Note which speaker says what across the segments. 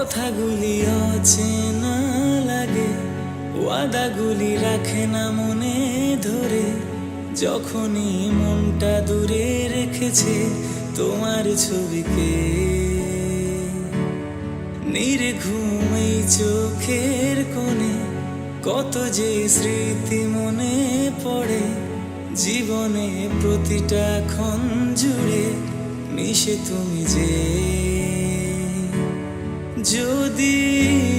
Speaker 1: কথাগুলি অচেনা লাগে, ওয়াদাগুলি রাখে না মনে ধরে। যখনই মনটা দূরে রেখেছে তোমার ছবিকে নির্ঘুম এই চোখের কোণে, কত যে স্মৃতি মনে পড়ে, জীবনে প্রতিটা ক্ষণ জুড়ে মিশে তুমি যে। যদি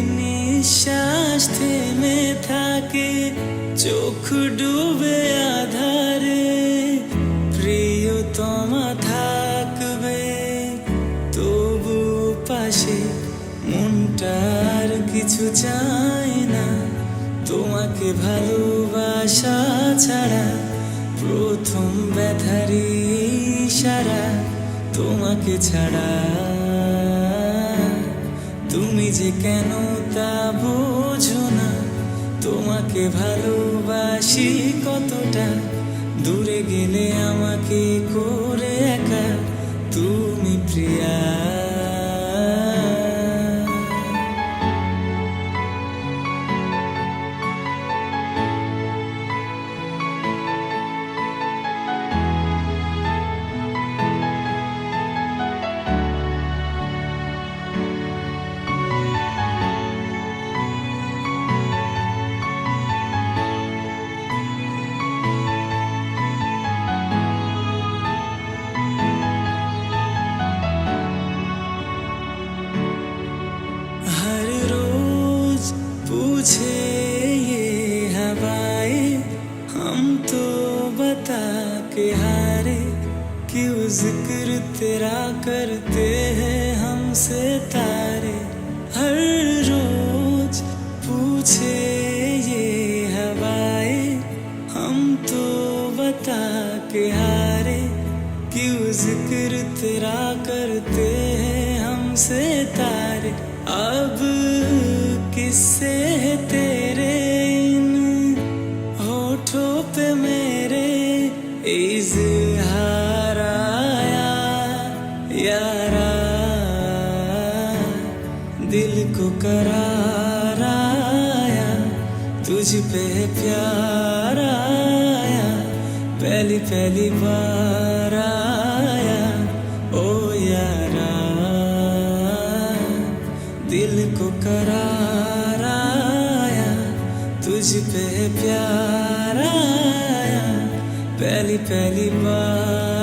Speaker 1: নিঃশ্বাস থেমে থাকে, চোখ ডুবে আধারে প্রিয়তমা থাকবে। তবু পাশে মনটার কিছু চায় না। তোমাকে ভালোবাসা ছাড়া প্রথম ব্যথারি সারা তোমাকে ছাড়া তুমি যে কেন তা বোঝো না। তোমাকে ভালোবাসি কতটা? দূরে গেলে আমাকে করে क्यों ज़िक्र तेरा करते हैं हमसे तारे? हर रोज पूछे ये हवाए, हम तो बता के हारे। क्यों ज़िक्र तेरा करते हैं हमसे तारे? यारा दिल को करार आया तुझ पे प्यार आया पहली पहली बार आया, ओ यारा, दिल को करार आया तुझ पे प्यार आया पहली पहली बार